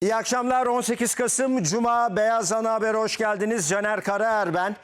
İyi akşamlar 18 Kasım Cuma Beyaz Ana Haber'e hoş geldiniz. Caner Karaer ben.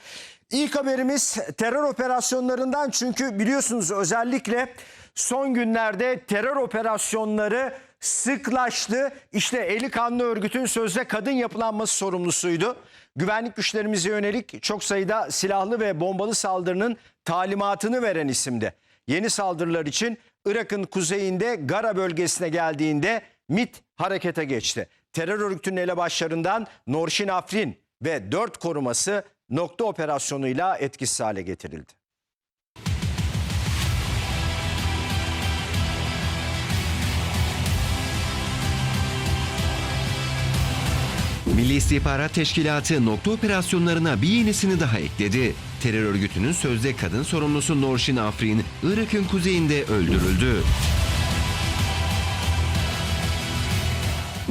İlk haberimiz terör operasyonlarından çünkü biliyorsunuz özellikle son günlerde terör operasyonları sıklaştı. İşte eli kanlı örgütün sözde kadın yapılanması sorumlusuydu. Güvenlik güçlerimize yönelik çok sayıda silahlı ve bombalı saldırının talimatını veren isimdi. Yeni saldırılar için Irak'ın kuzeyinde Gara bölgesine geldiğinde MIT harekete geçti. Terör örgütünün elebaşlarından Norşin Afrin ve dört koruması nokta operasyonuyla etkisiz hale getirildi. Milli İstihbarat Teşkilatı nokta operasyonlarına bir yenisini daha ekledi. Terör örgütünün sözde kadın sorumlusu Norşin Afrin, Irak'ın kuzeyinde öldürüldü.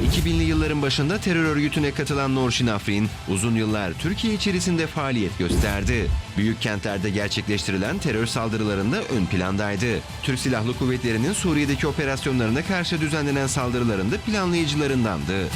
2000'li yılların başında terör örgütüne katılan Norşin Afrin uzun yıllar Türkiye içerisinde faaliyet gösterdi. Büyük kentlerde gerçekleştirilen terör saldırılarında ön plandaydı. Türk Silahlı Kuvvetleri'nin Suriye'deki operasyonlarına karşı düzenlenen saldırılarında planlayıcılarındandı.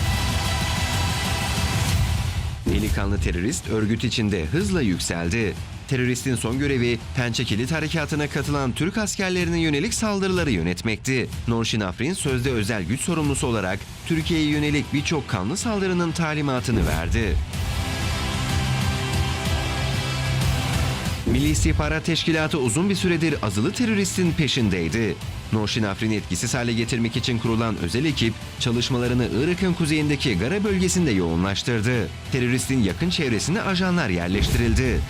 Delikanlı terörist örgüt içinde hızla yükseldi. Teröristin son görevi Pençe Kilit Harekatı'na katılan Türk askerlerine yönelik saldırıları yönetmekti. Norşin Afrin sözde özel güç sorumlusu olarak Türkiye'ye yönelik birçok kanlı saldırının talimatını verdi. Milli İstihbarat Teşkilatı uzun bir süredir azılı teröristin peşindeydi. Norşin Afrin'i etkisiz hale getirmek için kurulan özel ekip çalışmalarını Irak'ın kuzeyindeki Gara bölgesinde yoğunlaştırdı. Teröristin yakın çevresine ajanlar yerleştirildi.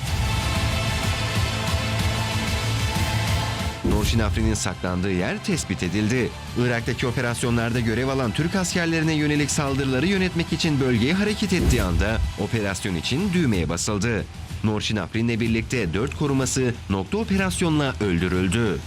Norşin Afrin'in saklandığı yer tespit edildi. Irak'taki operasyonlarda görev alan Türk askerlerine yönelik saldırıları yönetmek için bölgeye hareket ettiği anda operasyon için düğmeye basıldı. Norşin Afrin'le birlikte dört koruması nokta operasyonla öldürüldü.